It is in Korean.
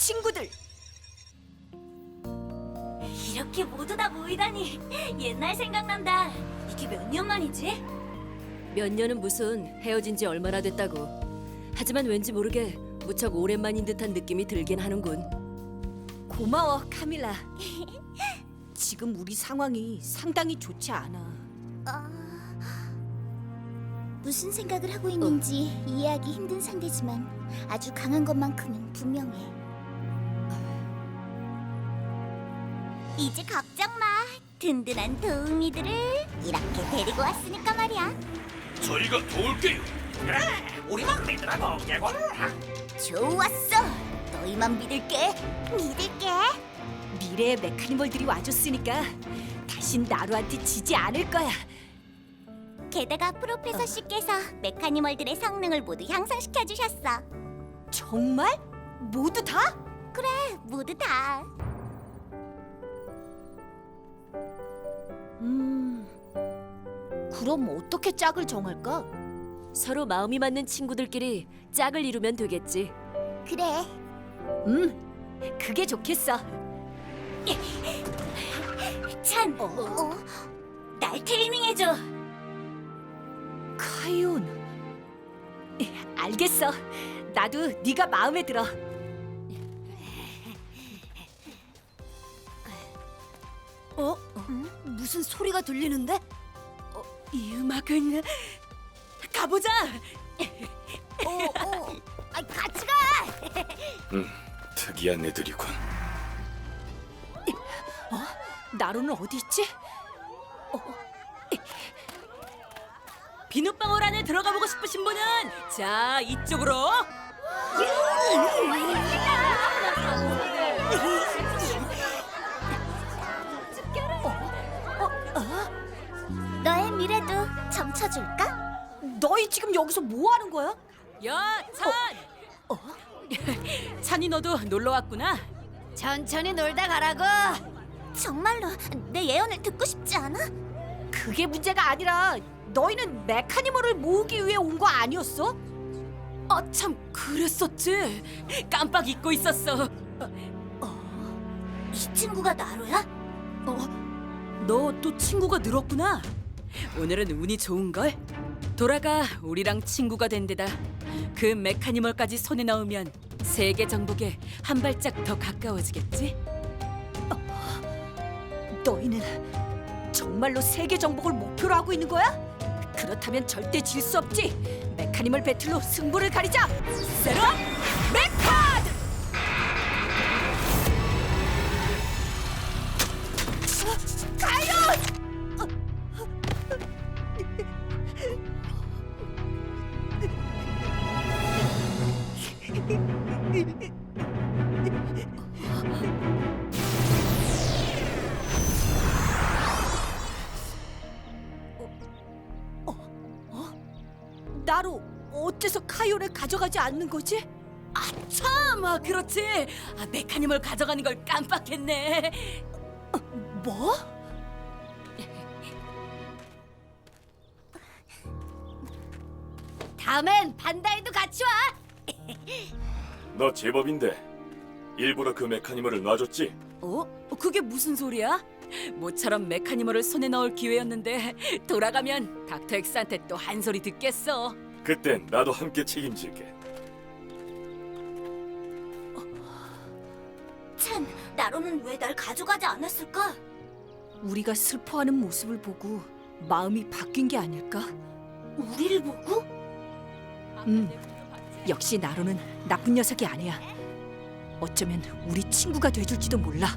친구들. 이렇게 모두 다 모이다니 옛날 생각난다. 이게 몇 년 만이지? 몇 년은 무슨 헤어진 지 얼마나 됐다고. 하지만 왠지 모르게 무척 오랜만인 듯한 느낌이 들긴 하는군. 고마워, 카밀라. 지금 우리 상황이 상당히 좋지 않아. 무슨 생각을 하고 있는지 이해하기 힘든 상대지만 아주 강한 것만큼은 분명해. 이제 걱정 마. 든든한 도우미들을 이렇게 데리고 왔으니까 말이야. 저희가 도울게요. 우리만 믿으라고 개고. 좋았어. 너희만 믿을게. 믿을게. 미래의 메카니멀들이 와줬으니까 다신 나루한테 지지 않을 거야. 게다가 프로페서 씨께서 메카니멀들의 성능을 모두 향상시켜 주셨어. 정말? 모두 다? 그래, 모두 다. 그럼 어떻게 짝을 정할까? 서로 마음이 맞는 친구들끼리 짝을 이루면 되겠지. 그래. 음. 그게 좋겠어. 찬, 어? 날 트레이닝해줘. 카이온. 알겠어. 나도 네가 마음에 들어. 어? 무슨 소리가 들리는데? 어, 이 음악은 가보자. 어, 어. 아, 같이 가. 음, 특이한 애들이군. 나로는 어디 있지? 비눗방울 안에 들어가 보고 싶으신 분은 자 이쪽으로. 쳐줄까? 너희 지금 여기서 뭐 하는 거야? 야 찬. 찬이 너도 놀러 왔구나. 천천히 놀다 가라고. 정말로 내 예언을 듣고 싶지 않아? 그게 문제가 아니라 너희는 메카니멀을 모으기 위해 온 거 아니었어? 아 참 그랬었지. 깜빡 잊고 있었어. 이 친구가 나로야? 너 또 친구가 늘었구나. 오늘은 운이 좋은 걸. 돌아가 우리랑 친구가 된 데다 그 메카니멀까지 손에 넣으면 세계 정복에 한 발짝 더 가까워지겠지. 너희는 정말로 세계 정복을 목표로 하고 있는 거야? 그렇다면 절대 질 수 없지. 메카니멀 배틀로 승부를 가리자. 세로 메카 나로 어째서 카이오를 가져가지 않는 거지? 참, 아, 그렇지. 아, 메카니멀 가져가는 걸 깜빡했네. 뭐? 다음엔 반다이도 같이 와. 너 제법인데 일부러 그 메카니멀을 놔줬지? 어? 그게 무슨 소리야? 모처럼 메카니멀을 손에 넣을 기회였는데 돌아가면 닥터 엑스한테 또 한 소리 듣겠어. 그땐 나도 함께 책임질게. 찬, 나로는 왜 날 가져가지 않았을까? 우리가 슬퍼하는 모습을 보고 마음이 바뀐 게 아닐까? 우리를 보고? 음, 역시 나로는 나쁜 녀석이 아니야. 어쩌면 우리 친구가 돼줄지도 몰라.